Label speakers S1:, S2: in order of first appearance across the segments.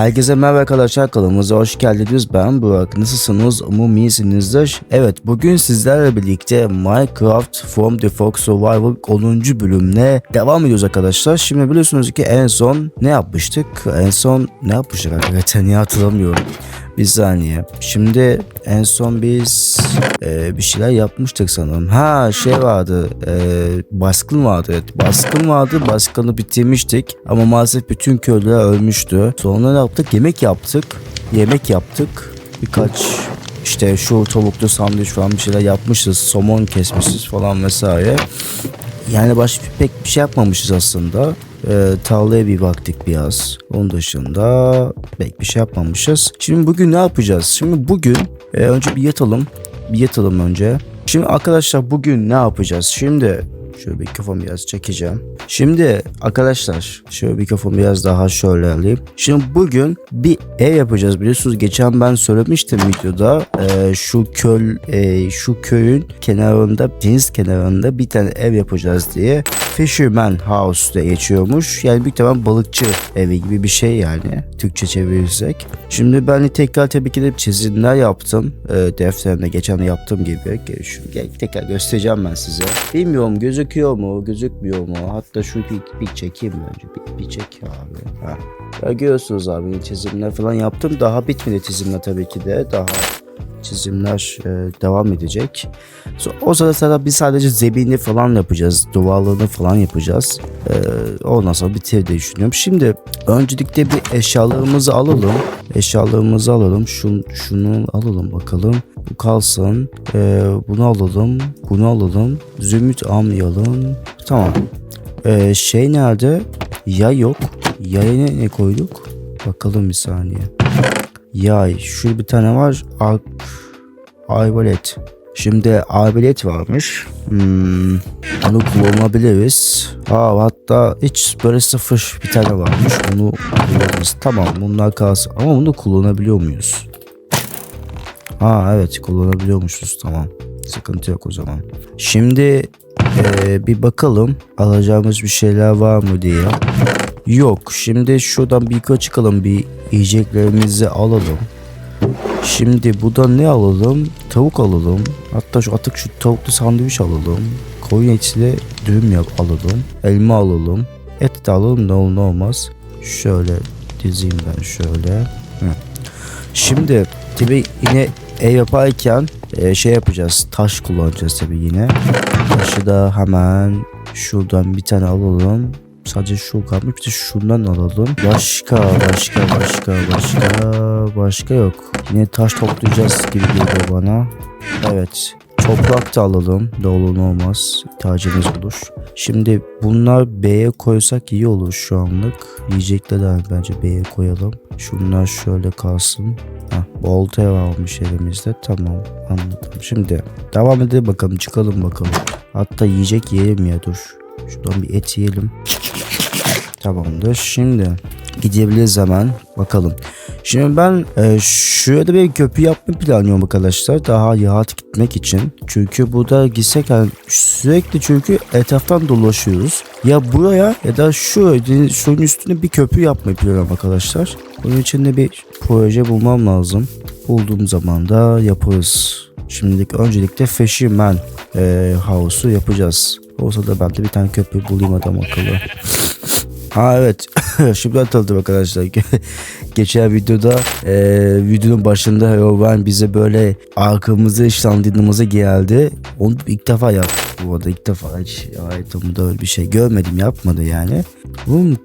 S1: Herkese merhaba arkadaşlar kanalımıza hoş geldiniz. Ben Burak. Nasılsınız? Umarım iyisinizdir. Evet bugün sizlerle birlikte Minecraft From the Fox Survival 10. bölümle devam ediyoruz arkadaşlar. Şimdi biliyorsunuz ki en son ne yapmıştık? En son ne yapmıştık arkadaşlar? Niye hatırlamıyorum. Bir saniye. Şimdi en son biz e, bir şeyler yapmıştık sanırım. Ha şey vardı. E, baskın vardı. Evet. Baskın vardı. Baskını bitirmiştik. Ama maalesef bütün köylüler ölmüştü. Sonra ne yaptık? Yemek yaptık. Yemek yaptık. Birkaç işte şu tavuklu sandviç falan bir şeyler yapmışız. Somon kesmişiz falan vesaire. Yani başka pek bir şey yapmamışız aslında. Ee, tarlaya bir baktık biraz. Onun dışında pek bir şey yapmamışız. Şimdi bugün ne yapacağız? Şimdi bugün e, önce bir yatalım. Bir yatalım önce. Şimdi arkadaşlar bugün ne yapacağız? Şimdi şöyle bir kafamı biraz çekeceğim. Şimdi arkadaşlar şöyle kafamı biraz daha şöyle alayım. Şimdi bugün bir ev yapacağız biliyorsunuz. Geçen ben söylemiştim videoda. e, şu köl e, şu köyün kenarında deniz kenarında bir tane ev yapacağız diye. Fisherman House diye geçiyormuş. Yani büyük ihtimal balıkçı evi gibi bir şey yani. Türkçe çevirirsek. Şimdi ben tekrar tabii ki de çizimler yaptım. E, defterinde geçen yaptığım gibi. Gel, tekrar göstereceğim ben size. Bilmiyorum gözüküyor mu gözükmüyor mu? Hatta şu bir, bir çekeyim mi önce. Bir, bir çek abi. Ha. Ya görüyorsunuz abi çizimler falan yaptım. Daha bitmedi çizimler tabii ki de. Daha çizimler e, devam edecek. O sırada biz sadece zebini falan yapacağız. Duvarlarını falan yapacağız. E, ondan sonra bitir diye düşünüyorum. Şimdi öncelikle bir eşyalarımızı alalım. Eşyalarımızı alalım. Şun, şunu alalım bakalım. Bu kalsın. E, bunu alalım. Bunu alalım. Zümrüt almayalım. Tamam. E, şey nerede? Yay yok. Yaya ne koyduk? Bakalım bir saniye. Yay. Şurada bir tane var. Ark. Arbalet. Şimdi arbalet varmış. Hmm, onu kullanabiliriz. Aa, hatta hiç böyle sıfır bir tane varmış. Onu kullanırız. Tamam bunlar kalsın. Ama bunu kullanabiliyor muyuz? Ha evet kullanabiliyormuşuz. Tamam. Sıkıntı yok o zaman. Şimdi eee, bir bakalım alacağımız bir şeyler var mı diye. Yok. Şimdi şuradan bir yukarı çıkalım. Bir yiyeceklerimizi alalım. Şimdi buradan ne alalım? Tavuk alalım. Hatta şu atık şu tavuklu sandviç alalım. Koyun etli dürüm yap alalım. Elma alalım. Et de alalım ne olur ne olmaz. Şöyle dizeyim ben şöyle. Şimdi tabi yine ev yaparken e, şey yapacağız. Taş kullanacağız tabi yine. Taşı da hemen şuradan bir tane alalım. Sadece şu kalmış. Bir de şundan alalım. Başka, başka, başka, başka, başka yok. Yine taş toplayacağız gibi geliyor bana. Evet. Toprak da alalım. Ne olmaz. İhtiyacımız olur. Şimdi bunlar B'ye koysak iyi olur şu anlık. Yiyecekler de bence B'ye koyalım. Şunlar şöyle kalsın. Heh, bolta varmış elimizde. Tamam anladım. Şimdi devam edelim bakalım. Çıkalım bakalım. Hatta yiyecek yiyelim ya dur. Şuradan bir et yiyelim. Tamamdır. Şimdi gidebiliriz hemen. Bakalım. Şimdi ben e, şurada bir köprü yapmayı planlıyorum arkadaşlar. Daha rahat gitmek için. Çünkü burada gitsek yani sürekli çünkü etraftan dolaşıyoruz. Ya buraya ya da şu şunun üstüne bir köprü yapmayı planlıyorum arkadaşlar. Bunun için de bir proje bulmam lazım. Bulduğum zaman da yaparız. Şimdilik öncelikle Fisherman e, House'u yapacağız. Olsa da ben de bir tane köprü bulayım adam akıllı. Ha evet. Şimdi hatırladım arkadaşlar. Geçen videoda e, videonun başında Herobrine bize böyle arkamızı işlandığımıza geldi. Onu ilk defa yaptı bu arada. ilk defa hiç hayatımda öyle bir şey görmedim yapmadı yani. Bunu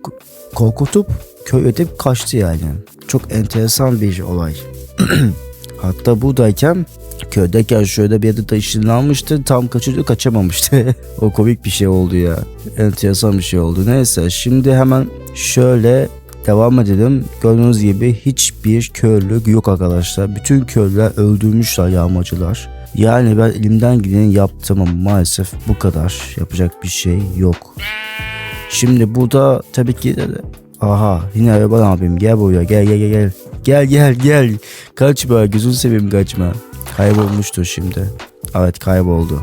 S1: korkutup köy ötüp kaçtı yani. Çok enteresan bir olay. Hatta buradayken köydeyken şöyle bir yerde ışınlanmıştı. Tam kaçırdı kaçamamıştı. o komik bir şey oldu ya. Enteresan bir şey oldu. Neyse şimdi hemen şöyle devam edelim. Gördüğünüz gibi hiçbir köylü yok arkadaşlar. Bütün köylüler öldürmüşler yağmacılar. Yani ben elimden geleni yaptım ama maalesef bu kadar. Yapacak bir şey yok. Şimdi burada tabii ki Aha yine araba abim gel buraya gel gel gel gel. Gel gel gel. Kaçma gözünü seveyim kaçma. Kaybolmuştur şimdi. Evet kayboldu.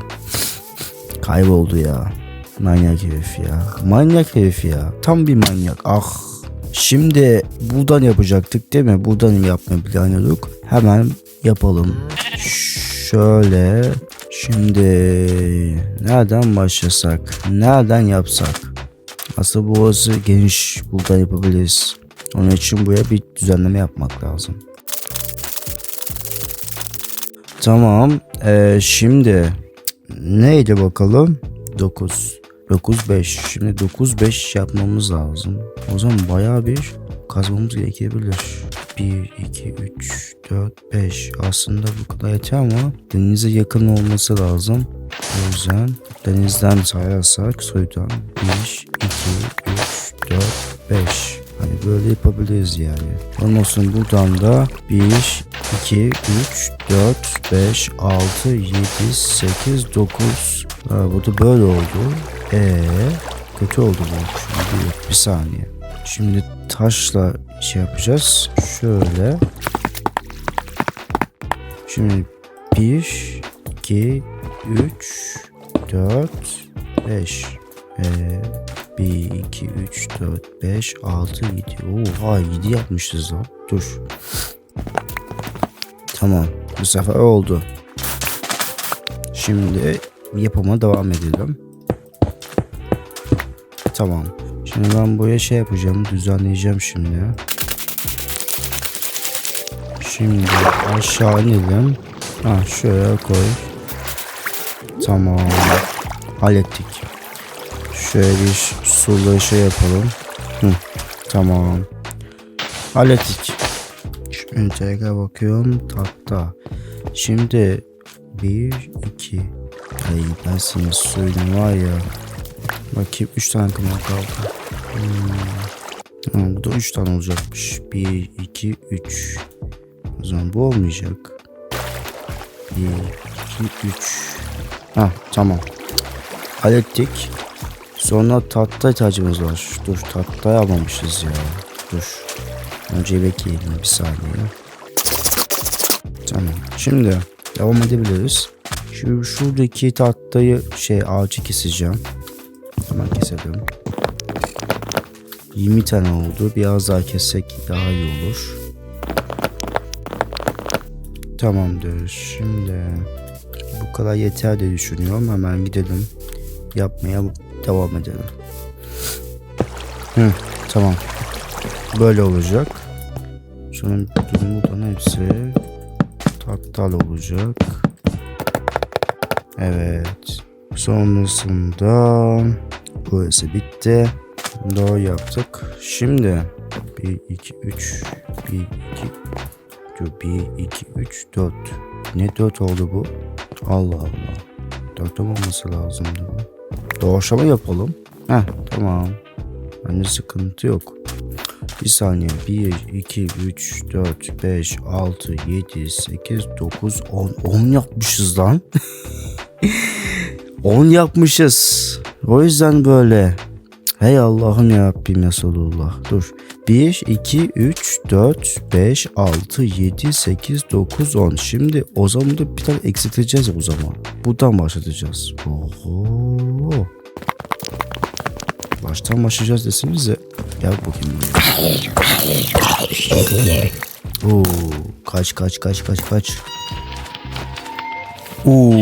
S1: Kayboldu ya. Manyak herif ya. Manyak herif ya. Tam bir manyak. Ah. Şimdi buradan yapacaktık değil mi? Buradan yapmayı planlıyorduk. Hemen yapalım. Şöyle. Şimdi nereden başlasak? Nereden yapsak? Aslında burası geniş. Buradan yapabiliriz. Onun için buraya bir düzenleme yapmak lazım. Tamam. Ee, şimdi neydi bakalım? 9. 9 5. Şimdi 9 5 yapmamız lazım. O zaman bayağı bir kazmamız gerekebilir. 1 2 3 4 5. Aslında bu kadar yeter ama denize yakın olması lazım. O yüzden denizden sayarsak suydan 1 2 3 4 5. Hani böyle yapabiliriz yani. Sonra buradan da 1, 2, 3, 4, 5, 6, 7, 8, 9. Ha, bu da böyle oldu. Ee, kötü oldu bu. Şimdi bir, bir saniye. Şimdi taşla şey yapacağız. Şöyle. Şimdi 1, 2, 3, 4, 5. Ee, 1, 2, 3, 4, 5, 6, 7. Oha 7 yapmışız lan. Dur. Tamam. Bu sefer oldu. Şimdi yapıma devam edelim. Tamam. Şimdi ben buraya şey yapacağım. Düzenleyeceğim şimdi. Şimdi aşağı inelim. Ha şuraya koy. Tamam. Hallettik. Şöyle bir sulu şey yapalım. Hı, tamam. Hallettik. Şimdi bakıyorum. Tahta. Şimdi bir, iki. Ay ben senin suyun var ya. Bakayım üç tane kımar kaldı. Hmm. Ha, bu da üç tane olacakmış. Bir, iki, üç. O zaman bu olmayacak. Bir, iki, üç. Ha tamam. Hallettik. Sonra tatlı ihtiyacımız var. Dur tatlıyı almamışız ya. Dur. Önce bekleyelim bir saniye. Tamam. Şimdi devam edebiliriz. Şu şuradaki tatlıyı şey ağacı keseceğim. Hemen keselim. 20 tane oldu. Biraz daha kessek daha iyi olur. Tamamdır. Şimdi bu kadar yeter diye düşünüyorum. Hemen gidelim. Yapmaya devam edelim. Hı, tamam. Böyle olacak. Şunun bütün buradan hepsi tattal olacak. Evet. Sonrasında burası bitti. Doğru yaptık. Şimdi 1 2 3 1 2 1 2 3 4 Ne 4 oldu bu? Allah Allah. 4 olması lazımdı bu. Doğaçlama yapalım. Heh tamam. Bence sıkıntı yok. Bir saniye. 1, 2, 3, 4, 5, 6, 7, 8, 9, 10. 10 yapmışız lan. 10 yapmışız. O yüzden böyle. Hey Allah'ım ya Rabbim Resulullah. Dur. 1, 2, 3, 4, 5, 6, 7, 8, 9, 10. Şimdi o zaman da bir tane eksilteceğiz o zaman. Buradan başlatacağız. Oho. Baştan başlayacağız desenize. Gel bakayım. Oo, kaç kaç kaç kaç kaç. Oo,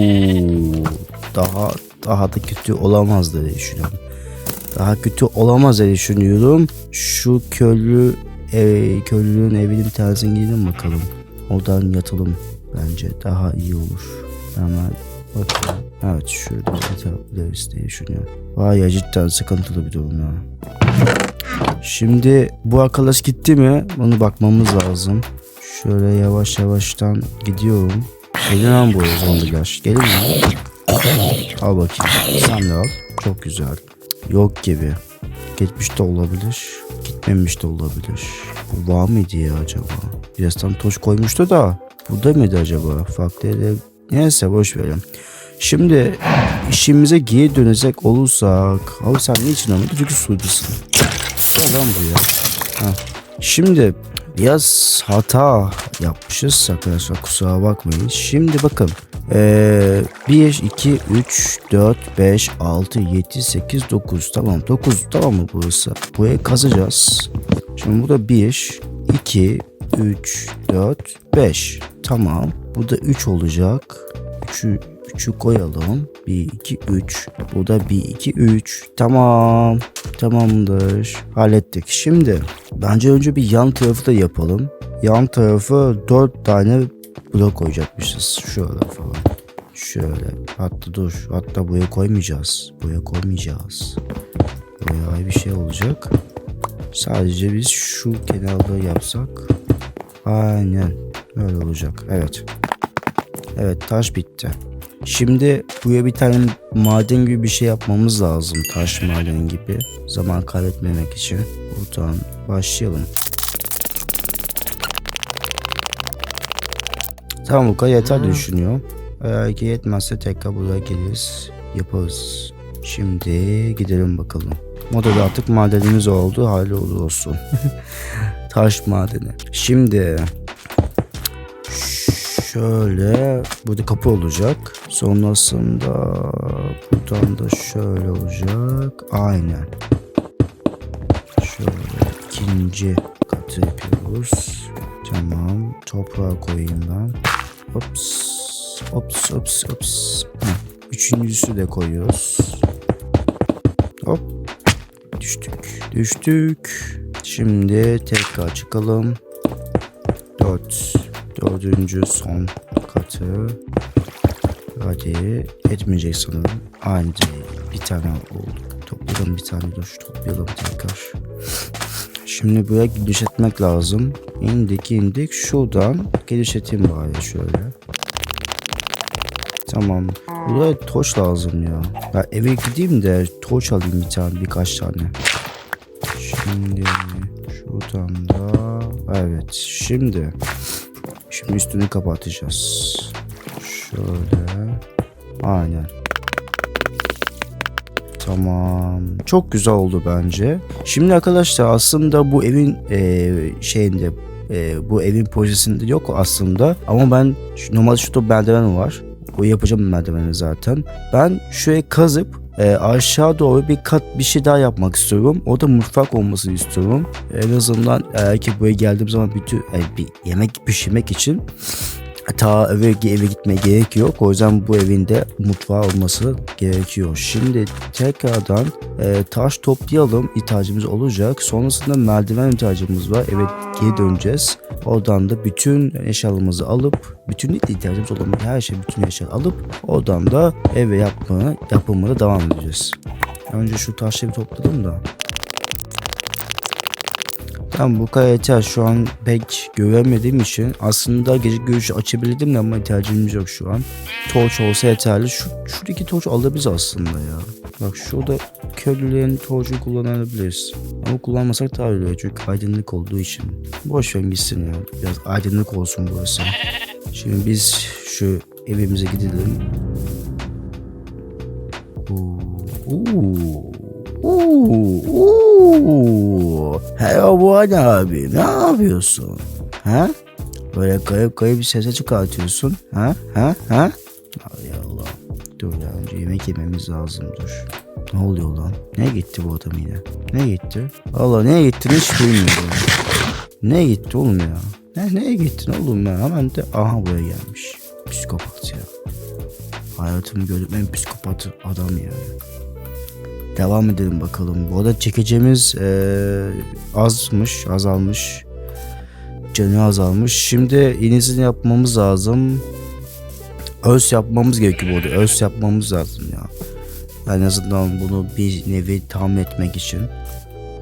S1: daha daha da kötü olamaz diye düşünüyorum. Daha kötü olamaz diye düşünüyorum. Şu köylü ev, köylünün evinin bir gidelim bakalım. Oradan yatalım bence daha iyi olur. Hemen bakalım. Evet şurada yatabiliriz diye düşünüyorum. Vay ya cidden sıkıntılı bir durum ya. Şimdi bu arkadaş gitti mi? Bunu bakmamız lazım. Şöyle yavaş yavaştan gidiyorum. Gelin lan bu zombiler. Gelin lan. Al bakayım. Sen de al. Çok güzel. Yok gibi. Gitmiş de olabilir. Gitmemiş de olabilir. Bu var mıydı ya acaba? Birazdan toş koymuştu da. Burada mıydı acaba? Farklı yere... Neyse boş verelim. Şimdi işimize geri dönecek olursak. Abi sen niçin ama? Çünkü suydusun. Gel lan buraya. Ha. Şimdi biraz hata yapmışız arkadaşlar kusura bakmayın. Şimdi bakın. Ee, 1, 2, 3, 4, 5, 6, 7, 8, 9. Tamam 9 tamam mı burası? Buraya kazacağız. Şimdi bu da 1, 2, 3, 4, 5. Tamam. Bu da 3 olacak. 3'ü 3'ü koyalım. 1, 2, 3. Bu da 1, 2, 3. Tamam. Tamamdır. Hallettik. Şimdi bence önce bir yan tarafı da yapalım. Yan tarafı 4 tane blok koyacakmışız. Şöyle falan. Şöyle. Hatta dur. Hatta buraya koymayacağız. Buraya koymayacağız. Buraya bir şey olacak. Sadece biz şu kenarda yapsak. Aynen. Öyle olacak. Evet. Evet taş bitti. Şimdi buraya bir tane maden gibi bir şey yapmamız lazım. Taş maden gibi. Zaman kaybetmemek için. Buradan başlayalım. Tamam bu kadar yeter diye düşünüyorum. Eğer ki yetmezse tekrar buraya geliriz. Yaparız. Şimdi gidelim bakalım. Modada artık madenimiz oldu. Hali olur olsun. Taş madeni. Şimdi şöyle burada kapı olacak. Sonrasında buradan da şöyle olacak. Aynen. Şöyle ikinci katı yapıyoruz. Tamam. Toprağa koyayım ben. Ops. Ops ops ops. Heh. Üçüncüsü de koyuyoruz. Hop. Düştük. Düştük. Şimdi tekrar çıkalım. Dört. Dördüncü son katı. Hadi etmeyecek sanırım. Aynı bir tane oldu. Toplayalım bir tane dur. Toplayalım tekrar. Şimdi buraya genişletmek lazım. İndik indik. Şuradan genişleteyim bari şöyle. Tamam. Buraya toş lazım ya. Ya eve gideyim de toş alayım bir tane birkaç tane. Şimdi şuradan da evet şimdi şimdi üstünü kapatacağız. Şöyle aynen. Tamam. Çok güzel oldu bence. Şimdi arkadaşlar aslında bu evin e, şeyinde e, bu evin projesinde yok aslında. Ama ben normalde şurada merdiven var. O yapacağım merdiveni zaten. Ben şuraya kazıp e, aşağı doğru bir kat bir şey daha yapmak istiyorum. O da mutfak olmasını istiyorum. En azından eğer ki buraya geldiğim zaman bütün e, bir yemek pişirmek için ta eve, eve gitmeye gerek yok. O yüzden bu evinde mutfağı olması gerekiyor. Şimdi tekrardan e, taş toplayalım. ihtiyacımız olacak. Sonrasında merdiven ihtiyacımız var. Evet geri döneceğiz. Oradan da bütün eşyalarımızı alıp bütün ihtiyacımız olan her şey bütün eşyaları alıp oradan da eve yapmaya, yapımına devam edeceğiz. Önce şu taşları topladım da. Tamam bu yeter. Şu an pek göremediğim için aslında gece görüşü açabilirdim de ama ihtiyacımız yok şu an. Torç olsa yeterli. Şu, şuradaki torç alabiliriz aslında ya. Bak şurada köylülerin torcu kullanabiliriz. Ama kullanmasak daha iyi çünkü aydınlık olduğu için. Boş ver gitsin ya. Biraz aydınlık olsun burası. Şimdi biz şu evimize gidelim. Oo. Oo. Oo. Hello bu abi ne yapıyorsun? Ha? Böyle kayıp kayıp bir sese çıkartıyorsun. Ha? Ha? Ha? Ay Allah. Dur ya önce yemek yememiz lazım dur. Ne oluyor lan? Ne gitti bu adam yine? Ne gitti? Allah neye gittiğini hiç bilmiyorum. Ne gitti oğlum ya? Ne, neye gittin oğlum ya? Hemen de aha buraya gelmiş. Psikopat ya. Hayatımı gördüğüm en psikopat adam ya. Devam edelim bakalım. Bu arada çekeceğimiz eee, azmış, azalmış. Canı azalmış. Şimdi yenisini yapmamız lazım. Öz yapmamız gerekiyor bu arada. Öz yapmamız lazım ya. En azından bunu bir nevi tahmin etmek için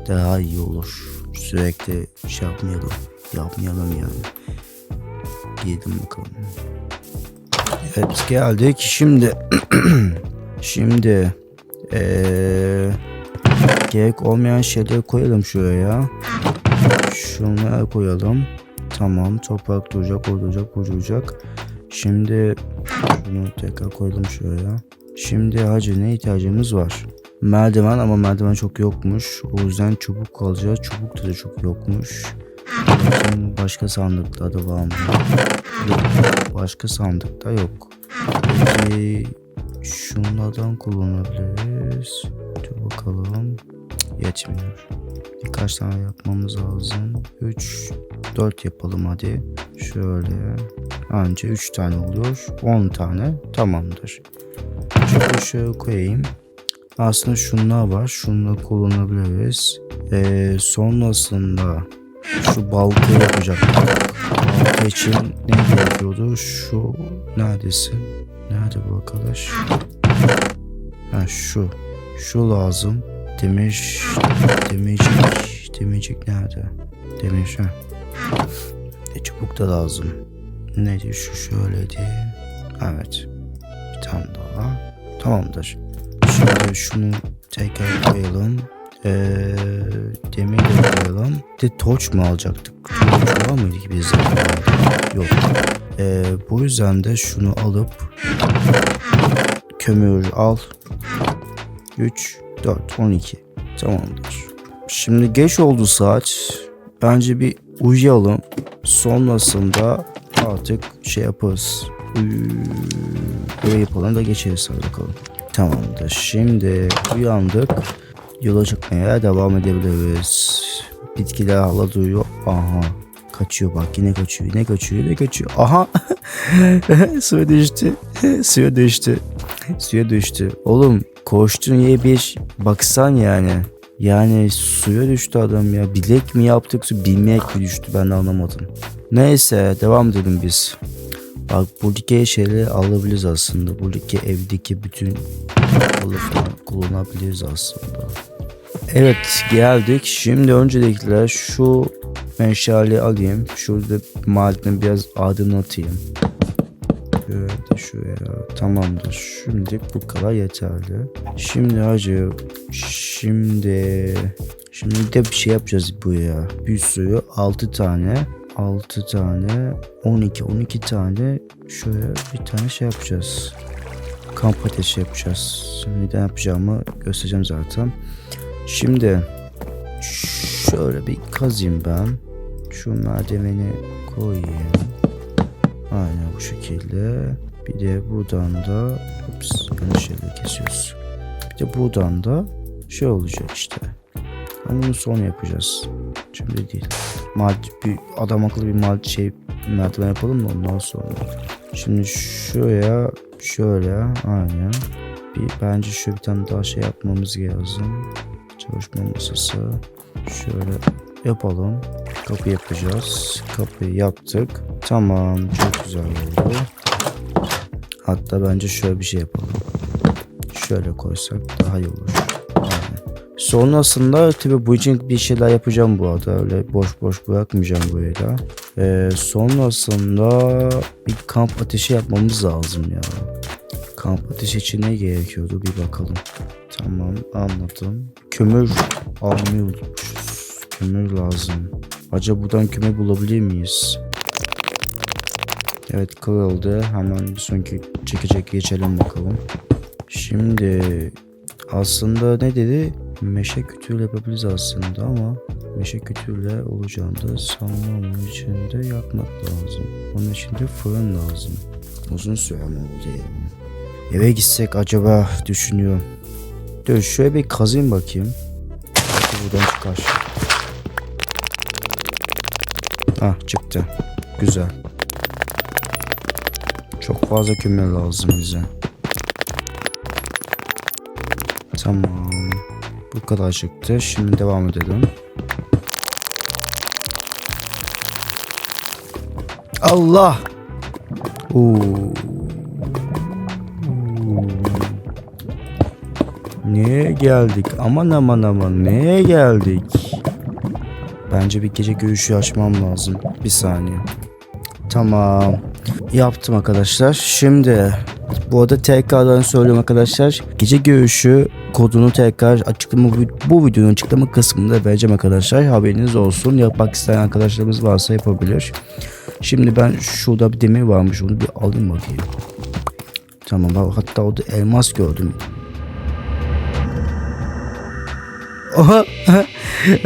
S1: daha iyi olur. Sürekli şey yapmayalım. Yapmayalım yani. Gidelim bakalım. Evet geldik. Şimdi şimdi eee gerek olmayan şeyleri koyalım şuraya. Şunları koyalım. Tamam toprak duracak, o duracak. Şimdi bunu tekrar koydum şuraya. Şimdi hacı ne ihtiyacımız var? Merdiven ama merdiven çok yokmuş. O yüzden çubuk alacağız. Çubuk da çok yokmuş. Başka sandıklarda var mı? Başka sandıkta yok. Peki şunlardan kullanabiliriz. Dur bakalım. Yetmiyor. Birkaç tane yapmamız lazım. 3 4 yapalım hadi. Şöyle. Anca 3 tane oluyor. 10 tane tamamdır. Şöyle şöyle koyayım. Aslında şunlar var. Şunları kullanabiliriz. Ee, sonrasında şu baltayı yapacaktık. Balta için ne gerekiyordu? Şu neredesin? Nerede bu arkadaş? Ha şu. Şu lazım. Demir. Demircik. Demircik nerede? Demir ha. E, çubuk da lazım. Neydi şu şöyleydi. Evet. Bir tane daha. Tamamdır. Şimdi şunu tekrar koyalım. Ee, demir de koyalım. De torç mu alacaktık? Torç var mıydı ki bizde? Yok. Ee, bu yüzden de şunu alıp kömür al. 3, 4, 12. Tamamdır. Şimdi geç oldu saat. Bence bir uyuyalım. Sonrasında artık şey yaparız. Böyle yapalım da geçeriz hadi bakalım. Tamamdır. Şimdi uyandık. Yola çıkmaya devam edebiliriz. Bitkiler hala duyuyor. Aha. Kaçıyor bak yine kaçıyor yine kaçıyor yine kaçıyor. Aha. Suya düştü. Suya düştü. Suya düştü. Oğlum koştun ye bir baksan yani. Yani suya düştü adam ya. Bilek mi yaptık bilmek mi düştü ben de anlamadım. Neyse devam edelim biz. Bak buradaki şeyleri alabiliriz aslında. Buradaki evdeki bütün alıp kullanabiliriz aslında. Evet geldik. Şimdi öncelikle şu meşale alayım. Şurada mahalleden biraz aydınlatayım. Şöyle şuraya. Tamamdır. Şimdi bu kadar yeterli. Şimdi hacı şimdi şimdi de bir şey yapacağız buraya. Bir sürü 6 tane 6 tane 12 12 tane şöyle bir tane şey yapacağız. Kamp ateşi yapacağız. Şimdi ne yapacağımı göstereceğim zaten. Şimdi şöyle bir kazayım ben. Şu merdiveni koyayım. Aynen bu şekilde. Bir de buradan da ups, yanlış yerleri kesiyoruz. Bir de buradan da şey olacak işte. Ama bunu sonra yapacağız. Şimdi değil. Mal, bir adam akıllı bir mal şey merdiven yapalım mı ondan sonra. Şimdi şuraya şöyle aynen. Bir, bence şu bir tane daha şey yapmamız lazım. Çalışma masası. Şöyle yapalım. Kapı yapacağız. Kapıyı yaptık. Tamam çok güzel oldu. Hatta bence şöyle bir şey yapalım. Şöyle koysak daha iyi olur. Aynen. Sonrasında tabi bu için bir şeyler yapacağım bu arada. Öyle boş boş bırakmayacağım burayı da. Ee, sonrasında bir kamp ateşi yapmamız lazım ya. Kamp ateşi için ne gerekiyordu bir bakalım. Tamam anladım. Kömür almıyormuşuz. Kömür lazım. Acaba buradan kömür bulabilir miyiz? Evet kırıldı. Hemen bir sonraki çekecek geçelim bakalım. Şimdi aslında ne dedi? Meşe kütüğüyle yapabiliriz aslında ama meşe kütüğüyle olacağını da sanmam. Onun için de yakmak lazım. Onun için de fırın lazım. Uzun süre ama oldu. Eve gitsek acaba düşünüyorum. Dur şöyle bir kazayım bakayım. Buradan çıkar. Ah çıktı. Güzel. Çok fazla kömür lazım bize. Tamam. Bu kadar çıktı. Şimdi devam edelim. Allah! Oo. Neye geldik? Aman aman aman neye geldik? Bence bir gece görüşü açmam lazım. Bir saniye. Tamam. Yaptım arkadaşlar. Şimdi bu arada tekrardan söylüyorum arkadaşlar. Gece görüşü kodunu tekrar açıklama bu videonun açıklama kısmında vereceğim arkadaşlar. Haberiniz olsun. Yapmak isteyen arkadaşlarımız varsa yapabilir. Şimdi ben şurada bir demir varmış onu bir alayım bakayım. Tamam hatta orada elmas gördüm. Oha.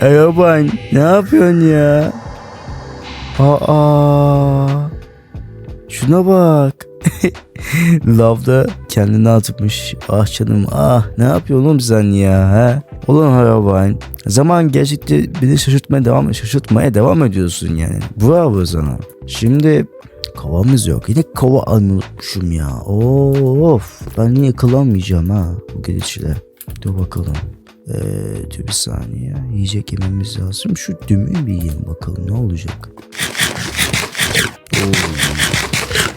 S1: Araban ne yapıyorsun ya? Aa. Şuna bak. Lavda kendini atmış. Ah canım ah ne yapıyorsun oğlum sen ya ha? Ulan Harabayn zaman geçtikçe beni şaşırtmaya devam, şaşırtmaya devam ediyorsun yani. Bravo sana. Şimdi kovamız yok. Yine kova unutmuşum ya. Of ben niye kılamayacağım ha bu gidişle. Dur bakalım. Ee, bir saniye. Yiyecek yememiz lazım. Şu dümüğü bir yiyelim bakalım ne olacak. Oo,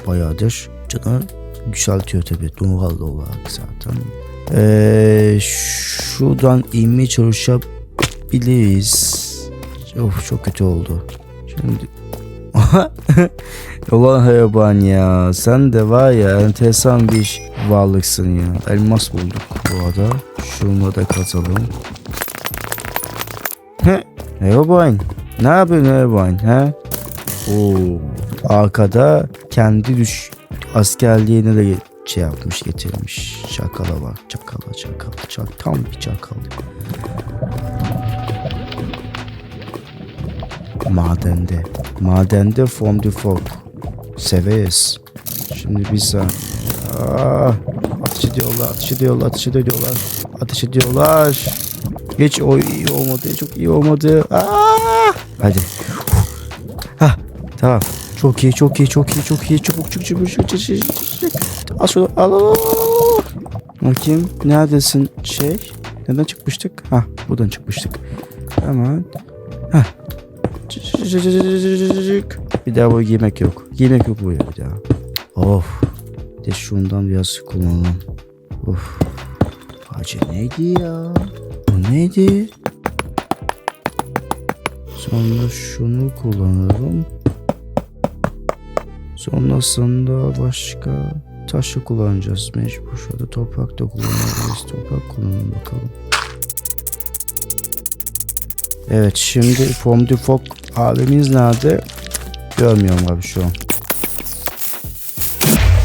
S1: bayağıdır canı yükseltiyor tabii doğal olarak zaten. Ee, şuradan inmeye çalışabiliriz. Of çok kötü oldu. Şimdi Ulan hayvan ya sen de var ya enteresan bir varlıksın ya. Elmas bulduk bu arada. Şunu da katalım. Hayvan ne yapıyorsun hayvan he? Oo, arkada kendi düş askerliğini de şey yapmış getirmiş. Çakala bak çakala çakala çak tam bir çakal. Madende. Madende from the fog. Severiz. Şimdi bir saniye. Aa, ateş ediyorlar, ateş ediyorlar, ateş ediyorlar. Ateş ediyorlar. Geç o iyi olmadı, çok iyi olmadı. Aa! Hadi. Hah, tamam. Çok iyi, çok iyi, çok iyi, çok iyi. Çabuk, çabuk, çabuk, çabuk, çabuk, çabuk. Al şunu, al, al. Bakayım, neredesin şey? Neden çıkmıştık? Hah, buradan çıkmıştık. Hemen. Hah. Bir daha bu yemek yok. Yemek yok bu ya bir daha. Of. De şundan biraz kullanalım. Of. Acı neydi ya? Bu neydi? Sonra şunu kullanırım. Sonrasında başka taşı kullanacağız mecbur. Şurada toprak da kullanabiliriz. Toprak kullanalım bakalım. Evet şimdi From the Fog abimiz nerede? Görmüyorum abi şu an.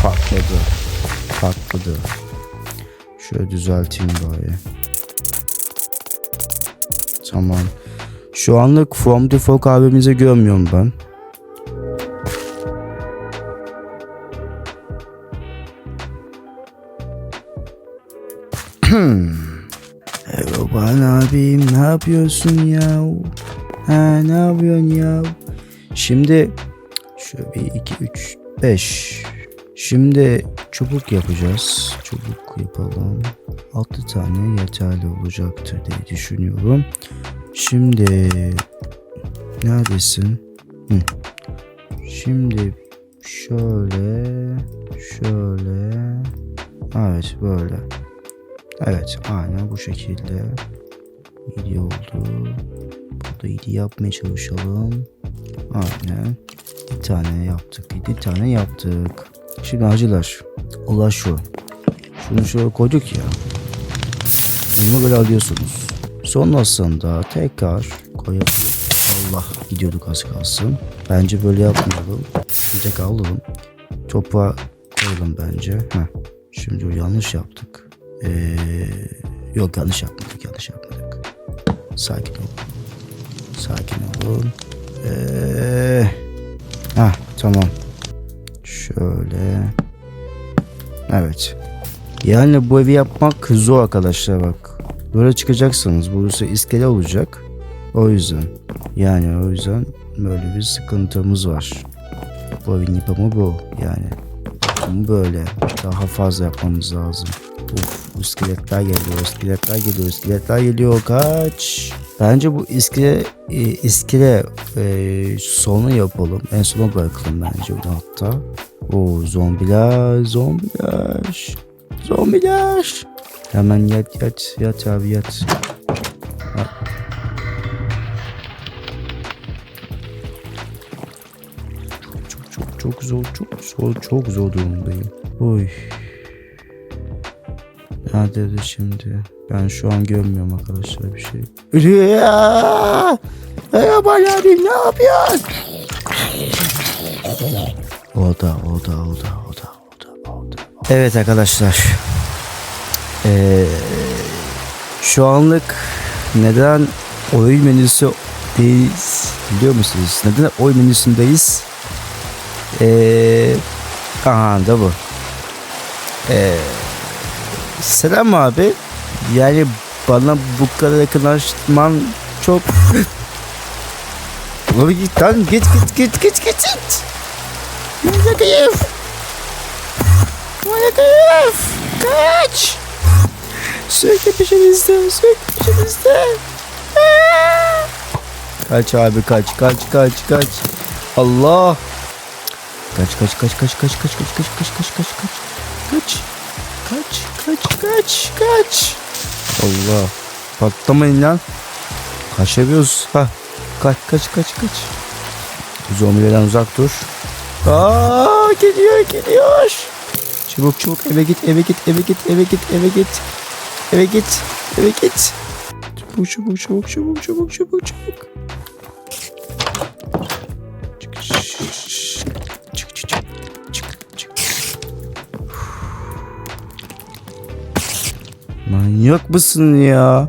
S1: Patladı. Patladı. Şöyle düzelteyim bari. Tamam. Şu anlık From the Fog abimizi görmüyorum ben. Yapıyorsun ya? Ha ne yapıyorsun ya? Şimdi şöyle bir iki üç beş. Şimdi çubuk yapacağız. Çubuk yapalım. Altı tane yeterli olacaktır diye düşünüyorum. Şimdi neredesin? Hı. Şimdi şöyle şöyle evet böyle Evet aynen bu şekilde iyi oldu. Burada iyi yapmaya çalışalım. Aynen. Bir tane yaptık. Bir tane yaptık. Şimdi acılar. Allah şu. Şunu şöyle koyduk ya. Bunu böyle alıyorsunuz. Sonrasında tekrar koyabilir. Allah gidiyorduk az kalsın. Bence böyle yapmayalım. Şimdi tekrar alalım. Toprağa koyalım bence. Heh. Şimdi yanlış yaptık. Ee, yok yanlış yapmadık yanlış yapmadık. Sakin ol. Sakin olun. Ee, ha tamam. Şöyle. Evet. Yani bu evi yapmak zor arkadaşlar bak. Böyle çıkacaksınız. Burası iskele olacak. O yüzden. Yani o yüzden böyle bir sıkıntımız var. Bu evin yapımı bu. Yani yapımı böyle. Daha fazla yapmamız lazım. Uf, iskeletler geliyor, iskeletler geliyor, iskeletler geliyor. Kaç. Bence bu iskele, e, iskele e, sonu yapalım. En sona bırakalım bence bunu hatta. O zombiler, zombiler, zombiler. Hemen yat yat yat abi yat. Zor çok zor çok zor durumdayım. Oy. Nerededir şimdi? Ben şu an görmüyorum arkadaşlar bir şey. Ya! Merhaba abi ne yapıyorsun? O da o da o da o da o da o da. Evet arkadaşlar. Ee, şu anlık neden oyun menüsü değiliz biliyor musunuz? Neden oyun menüsündeyiz? Ee, aha da bu. Ee, Selam abi. Yani Bana bu kadar yakınlaşman çok... Abi git lan git git git git git git. Manyak herif. Manyak herif. Kaç. Sürekli peşimizde sürekli peşimizde. Kaç abi kaç kaç kaç kaç. Allah. Kaç kaç kaç kaç kaç kaç kaç kaç kaç kaç kaç kaç. Kaç. Kaç kaç kaç kaç. Allah. Patlamayın lan. Kaçamıyoruz. Ha. Kaç kaç kaç kaç. Zombilerden uzak dur. Aa geliyor geliyor. Çabuk çabuk eve git eve git eve git eve git eve git. Eve git eve git. Çabuk çabuk çabuk çabuk çabuk çabuk çabuk. Manyak mısın ya?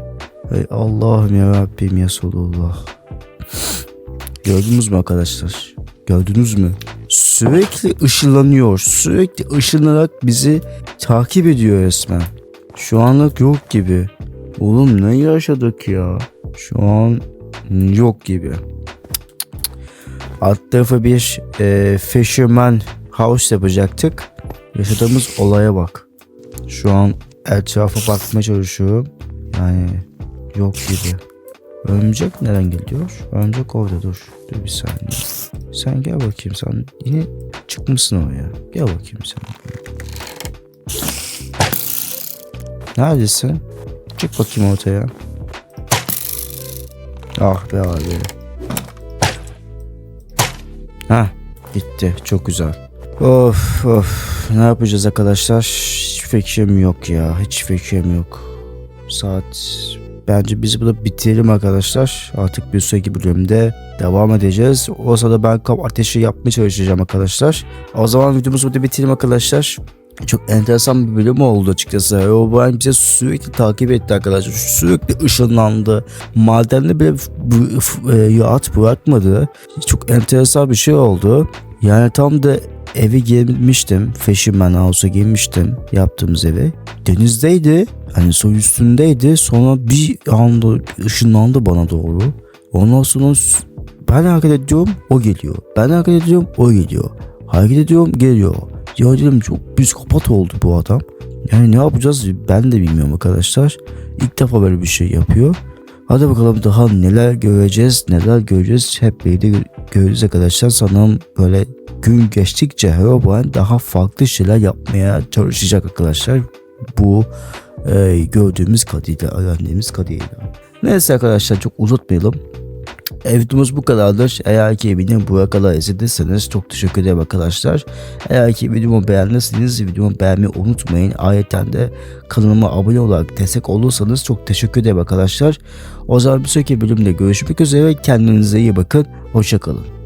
S1: Ey Allah'ım ya Rabbim ya Resulullah. Gördünüz mü arkadaşlar? Gördünüz mü? Sürekli ışınlanıyor. Sürekli ışınlarak bizi takip ediyor resmen. Şu anlık yok gibi. Oğlum ne yaşadık ya? Şu an yok gibi. Alt tarafı bir e, Fisherman House yapacaktık. Yaşadığımız olaya bak. Şu an etrafa bakmaya çalışıyorum. Yani yok gibi. Örümcek nereden geliyor? Örümcek orada dur. Dur bir saniye. Sen gel bakayım sen yine çıkmışsın oraya. Gel bakayım sen. Neredesin? Çık bakayım ortaya. Ah be abi. Ha gitti çok güzel. Of of ne yapacağız arkadaşlar? Fikrim yok ya hiç fikrim yok. Saat bence biz bunu bitirelim arkadaşlar. Artık bir sonraki bölümde devam edeceğiz. O sırada ben kamp ateşi yapmaya çalışacağım arkadaşlar. O zaman videomuzu burada bitirelim arkadaşlar. Çok enteresan bir bölüm oldu açıkçası. O ben bize sürekli takip etti arkadaşlar. Sürekli ışınlandı. Madende bile f- e, bırakmadı. Çok enteresan bir şey oldu. Yani tam da eve girmiştim. Fisherman House'a girmiştim. Yaptığımız eve. Denizdeydi. Hani su üstündeydi. Sonra bir anda ışınlandı bana doğru. Ondan sonra ben hareket ediyorum o geliyor. Ben hareket ediyorum o geliyor. Hareket ediyorum geliyor. Ya dedim çok psikopat oldu bu adam. Yani ne yapacağız ben de bilmiyorum arkadaşlar. İlk defa böyle bir şey yapıyor. Hadi bakalım daha neler göreceğiz, neler göreceğiz hep birlikte gö- göreceğiz arkadaşlar. Sanırım böyle gün geçtikçe Herobrine daha farklı şeyler yapmaya çalışacak arkadaşlar. Bu e, gördüğümüz kadarıyla, öğrendiğimiz kadarıyla. Neyse arkadaşlar çok uzatmayalım. Videomuz bu kadardır. Eğer ki beni buraya kadar izlediyseniz çok teşekkür ederim arkadaşlar. Eğer ki videomu beğendiyseniz videomu beğenmeyi unutmayın. Ayrıca de kanalıma abone olarak destek olursanız çok teşekkür ederim arkadaşlar. O zaman bir sonraki bölümde görüşmek üzere. Kendinize iyi bakın. Hoşçakalın.